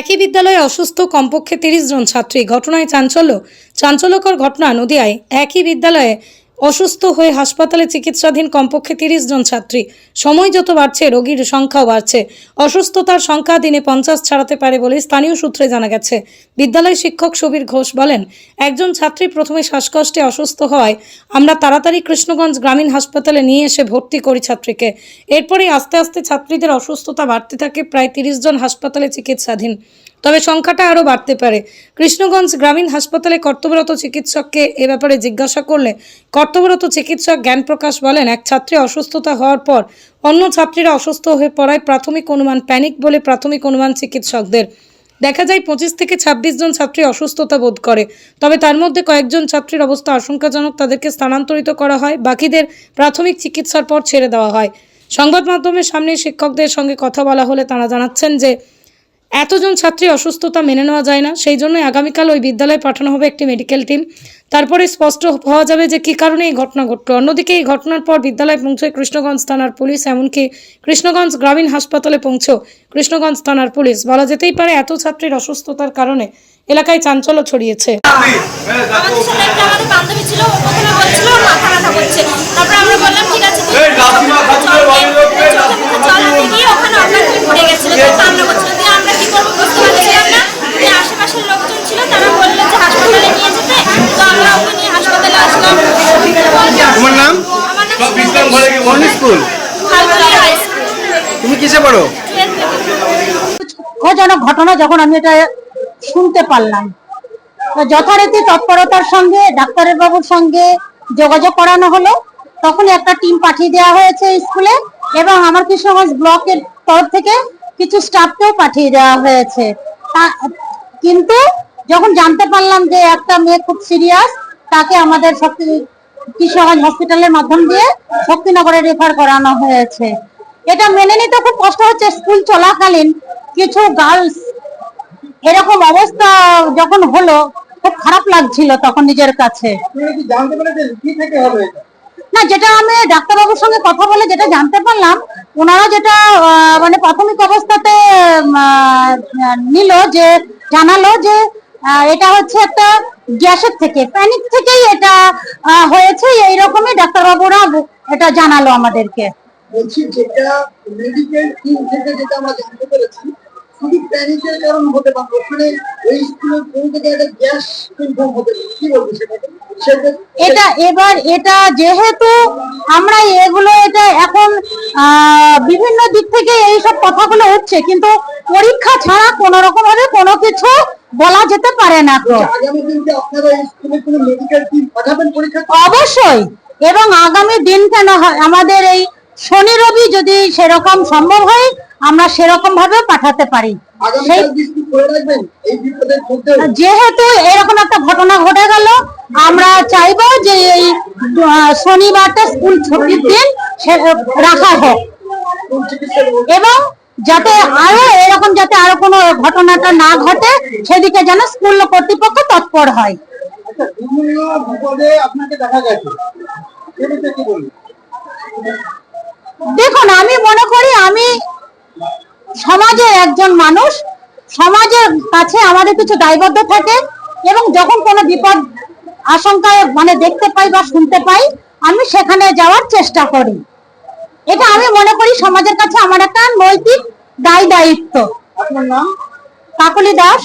একই বিদ্যালয়ে অসুস্থ কমপক্ষে তিরিশ জন ছাত্রী। ঘটনায় চাঞ্চল্য চাঞ্চল্যকর ঘটনা নদিয়ায় একই বিদ্যালয়ে অসুস্থ হয়ে হাসপাতালে চিকিৎসাধীন কমপক্ষে তিরিশ জন ছাত্রী। সময় যত বাড়ছে, রোগীর সংখ্যাও বাড়ছে। অসুস্থতার সংখ্যা দিনে পঞ্চাশ ছাড়াতে পারে বলে স্থানীয় সূত্রে জানা গেছে। বিদ্যালয় শিক্ষক সুবীর ঘোষ বলেন, একজন ছাত্রী প্রথমে শ্বাসকষ্টে অসুস্থ হওয়ায় আমরা তাড়াতাড়ি কৃষ্ণগঞ্জ গ্রামীণ হাসপাতালে নিয়ে এসে ভর্তি করি ছাত্রীকে। এরপরে আস্তে আস্তে ছাত্রীদের অসুস্থতা বাড়তে থাকে প্রায় তিরিশ জন হাসপাতালে চিকিৎসাধীন। তবে সংখ্যাটা আরও বাড়তে পারে। কৃষ্ণগঞ্জ গ্রামীণ হাসপাতালে কর্তব্যরত চিকিৎসককে এ ব্যাপারে জিজ্ঞাসা করলে কর্তব্যরত চিকিৎসক জ্ঞান প্রকাশ বলেন, এক ছাত্রী অসুস্থতা হওয়ার পর অন্য ছাত্রীরা অসুস্থ হয়ে পড়ায় প্রাথমিক অনুমান প্যানিক বলে প্রাথমিক অনুমান চিকিৎসকদের। দেখা যায়, পঁচিশ থেকে ছাব্বিশ জন ছাত্রী অসুস্থতা বোধ করে। তবে তার মধ্যে কয়েকজন ছাত্রীর অবস্থা আশঙ্কাজনক, তাদেরকে স্থানান্তরিত করা হয়, বাকিদের প্রাথমিক চিকিৎসার পর ছেড়ে দেওয়া হয়। সংবাদ মাধ্যমের সামনে শিক্ষকদের সঙ্গে কথা বলা হলে তারা জানাচ্ছেন যে এতজন ছাত্রী অসুস্থতা মেনে নেওয়া যায় না সেই জন্য আগামীকাল ওই বিদ্যালয়ে পাঠানো হবে একটি মেডিকেল টিম তারপরে স্পষ্ট হওয়া যাবে যে কী কারণে এই ঘটনা ঘটলো অন্যদিকে এই ঘটনার পর বিদ্যালয়ে পৌঁছয় কৃষ্ণগঞ্জ থানার পুলিশ এমনকি কৃষ্ণগঞ্জ গ্রামীণ হাসপাতালে পৌঁছেও কৃষ্ণগঞ্জ থানার পুলিশ বলা যেতেই পারে এত ছাত্রীর অসুস্থতার কারণে এলাকায় চাঞ্চল্য ছড়িয়েছে আমাদের সাথে একটা আমাদের বান্ধবী ছিল ও প্রথমে বলছিল ওর মাথা ব্যথা করছে তারপরে আমরা বললাম ঠিক আছে তুমি চোখে মুখে জল দিয়ে- চোখে মুখে জল দিয়ে গিয়ে ওখানে অজ্ঞান হয়ে পড়ে গেছিল তো কান্না করছিল দিয়ে আমরা কি করব বুঝতে পারছিলাম না দিয়ে আশেপাশের লোকজন ছিল তারা বলল যে হাসপাতালে নিয়ে যেতে তো আমরা ওকে নিয়ে হাসপাতালে আসলাম তোমার নাম আমার নাম সুমন ঘোষ। কোন স্কুল? তুমি কিসে পড়ো? দুঃখজনক ঘটনা যখন আমি এটা শুনতে পারলাম। তো যথারীতি তৎপরতার সঙ্গে ডাক্তারের বাবুর সঙ্গে যোগাযোগ করানো হলো। তখন একটা টিম পাঠিয়ে দেওয়া হয়েছে স্কুলে এবং আমার কৃষ্ণগঞ্জ ব্লকের তরফ থেকে কিছু স্টাফকেও পাঠিয়ে দেওয়া হয়েছে। তা- কিন্তু যখন জানতে পারলাম যে একটা মেয়ে খুব সিরিয়াস তাকে আমাদের শক্তি কৃষ্ণগঞ্জ হসপিটালের মাধ্যম দিয়ে শক্তিনগরে রেফার করানো হয়েছে এটা মেনে নিতে খুব কষ্ট হচ্ছে স্কুল চলাকালীন কিছু গার্লস এরকম অবস্থা যখন হলো খুব খারাপ লাগছিল তখন নিজের কাছে? না যেটা আমি ডাক্তারবাবুর সঙ্গে কথা বলে যেটা জানতে পারলাম ওনারা যেটা মানে প্রাথমিক অবস্থাতে নিল যে জানালো যে এটা হচ্ছে একটা গ্যাসের থেকে প্যানিক থেকেই এটা হয়েছে এইরকমই ডাক্তারবাবুরা এটা জানালো আমাদেরকে। বলছি যেটা মেডিকেল টিম থেকে যেটা আমরা জানতে পেরেছি প্যানিকের কারণ হতে পারে ওখানে ওই স্কুলের কোন থেকে একটা গ্যাস ইনফর্ম হতে পারে। কি বলব সেটাকে? এটা এবার এটা যেহেতু আমরা এগুলো এটা এখন আহ, বিভিন্ন দিক থেকে এই সব কথাগুলো হচ্ছে কিন্তু পরীক্ষা ছাড়া কোন রকম ভাবে কোনো কিছু বলা যেতে পারে না তো। পরীক্ষা অবশ্যই। এবং আগামী দিন কেন হয় আমাদের এই শনি রবি যদি সেরকম সম্ভব হয় আমরা সেরকম ভাবে পাঠাতে পারি। যেহেতু এরকম একটা ঘটনা ঘটে গেল আমরা চাইব যে এই শনিবারটা স্কুল ছুটির দিন রাখা হোক। এবং যাতে আরও এরকম যাতে আরও কোনো ঘটনাটা না ঘটে সেদিকে যেন স্কুল কর্তৃপক্ষ তৎপর হয়। আচ্ছা দেখুন আমি মনে করি আমি সমাজের একজন মানুষ সমাজের কাছে আমাদের কিছু দায়বদ্ধ থাকে এবং যখন কোনো বিপদ আশঙ্কায় মানে দেখতে পাই বা শুনতে পাই আমি সেখানে যাওয়ার চেষ্টা করি। এটা আমি মনে করি সমাজের কাছে আমার একটা নৈতিক দায় দায়িত্ব। কাকলি দাস।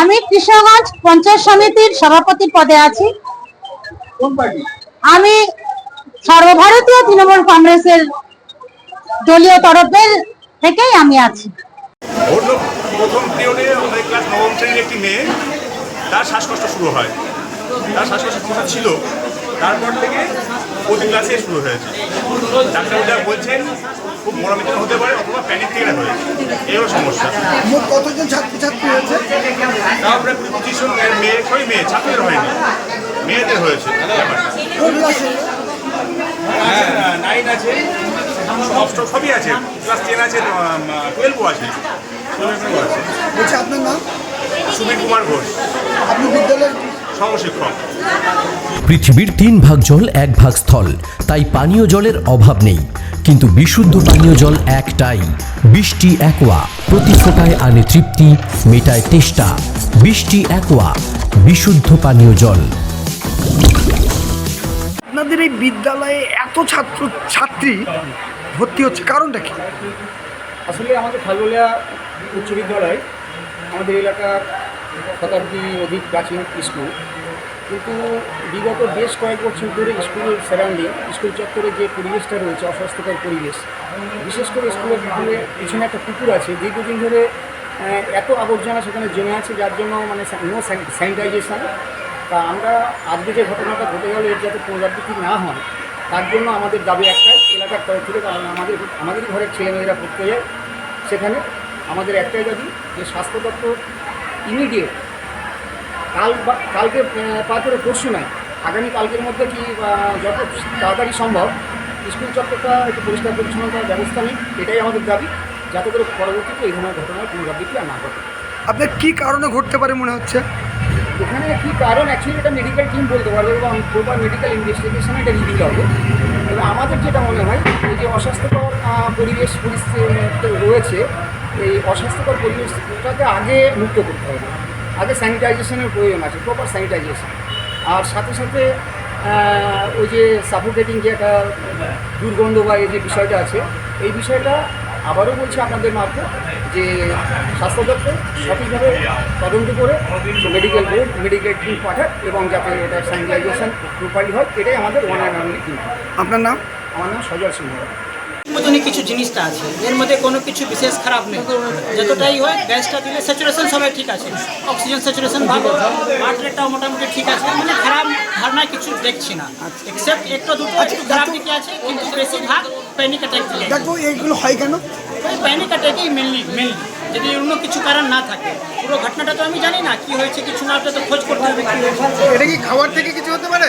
আমি কৃষ্ণগঞ্জ পঞ্চায়েত সমিতির সভাপতি পদে আছি। আমি সর্বভারতীয় তৃণমূল কংগ্রেসের দলীয় তরফের থেকেই আমি আছি। প্রথম পিরিয়ডে আমাদের ক্লাস নবম শ্রেণির একটি মেয়ে তার শ্বাসকষ্ট শুরু হয়। তার শ্বাসকষ্ট ছিল তারপর থেকে প্রতি ক্লাসে শুরু হয়েছে। ডাক্তাররা বলছেন খুব মরামিত হতে পারে অথবা প্যানিক থেকে হয়েছে হলো সমস্যা। মোট কতজন ছাত্রছাত্রী হয়েছে? তারপরে কুড়ি পঁচিশ জন। মেয়ে সবই মেয়ে ছাত্রদের হয়নি। মেয়েদের হয়েছে। নাইন আছে। অষ্টম সবই আছে। ক্লাস টেন আছে টুয়েলভও আছে আছে। বলছি আপনার নাম? সুবীর কুমার ঘোষ। আপনি বিদ্যালয়ের সহশিক্ষক পৃথিবীর তিন ভাগ জল এক ভাগ স্থল তাই পানীয় জলের অভাব নেই। কিন্তু বিশুদ্ধ পানীয় জল একটাই বৃষ্টি একোয়া প্রতি ফোটায় আনে তৃপ্তি মেটায় তেষ্টা। বৃষ্টি একোয়া বিশুদ্ধ পানীয় জল। আপনাদের এই বিদ্যালয়ে এত ছাত্র ছাত্রী ভর্তি হচ্ছে কারণটা কি? আসলে আমাদের খালগোলিয়া উচ্চ বিদ্যালয় আমাদের এলাকার শতাব্দী অধিক প্রাচীন স্কুল। কিন্তু বিগত বেশ কয়েক বছর ধরে স্কুলের সারাউন্ডিং, স্কুল চত্বরে যে পরিবেশটা রয়েছে, অস্বাস্থ্যকর পরিবেশ, বিশেষ করে স্কুলের পিছনে পিছনে একটা পুকুর আছে দীর্ঘদিন ধরে এত আবর্জনা সেখানে জমে আছে, যার জন্য মানে নো স্যানিটাইজেশন তা আমরা আজকে যে ঘটনাটা ঘটে গেল, এর যাতে পুনরাবৃত্তি না হয়, তার জন্য আমাদের দাবি একটাই, এলাকার তরফ থেকে কারণ আমাদের আমাদের ঘরের ছেলেমেয়েরা পড়তে যায়, সেখানে আমাদের একটাই দাবি যে স্বাস্থ্য দপ্তর ইমিডিয়েট কাল বা কালকে আহ, পা করে পরশু নাই আগামী কালকের মধ্যে কি যত তাড়াতাড়ি সম্ভব স্কুল চত্বরটা একটু পরিষ্কার পরিচ্ছন্নতার ব্যবস্থা নেই এটাই আমাদের দাবি যাতে করে পরবর্তীতে এই ধরনের ঘটনার পুনরাবৃত্তি আর না ঘটে। আপনার কী কারণে ঘটতে পারে মনে হচ্ছে? এখানে কি কারণ? অ্যাকচুয়ালি এটা মেডিকেল টিম বলতে পারবে এবং প্রপার মেডিকেল ইনভেস্টিগেশনে এটা রিভিল হবে। তবে আমাদের যেটা মনে হয় এই যে অস্বাস্থ্যকর পরিবেশ পরিস্থিতি রয়েছে এই অস্বাস্থ্যকর পরিবেশটাকে আগে মুক্ত করতে হবে। আগে স্যানিটাইজেশনের প্রয়োজন আছে প্রপার স্যানিটাইজেশন আর সাথে সাথে ওই যে সাফোকেটিং যে একটা দুর্গন্ধ বা এই যে বিষয়টা আছে এই বিষয়টা আবারও বলছি আপনাদের মারফত যে স্বাস্থ্য দপ্তর সঠিকভাবে তদন্ত করে মেডিকেল বোর্ড মেডিকেল টিম পাঠাক এবং যাতে এটা স্যানিটাইজেশন প্রপারলি হয় এটাই আমাদের ওয়ান অ্যান্ড অনলি টিম আপনার নাম? আমার নাম সজল সিংহ। মতনই কিছু জিনিসটা আছে। এর মধ্যে কোনো কিছু বিশেষ খারাপ নেই। যতটাই হয় গ্যাসটা দিলে স্যাচুরেশন সবাই ঠিক আছে। অক্সিজেন স্যাচুরেশন ভালো। হার্ট রেটটাও মোটামুটি ঠিক আছে। মানে খারাপ ধারণা কিছু দেখছি না। এক্সেপ্ট একটা দুটো একটু খারাপ দিকে আছে কিন্তু বেশিরভাগ প্যানিক অ্যাটাক দিকে দেখো এইগুলো হয় কেন? প্যানিক অ্যাটাকই মেনলি মেনলি যদি অন্য কিছু কারণ না থাকে পুরো ঘটনাটা তো আমি জানি না কি হয়েছে কিছু না তো খোঁজ করতে হবে। এটা কি খাবার থেকে কিছু হতে পারে?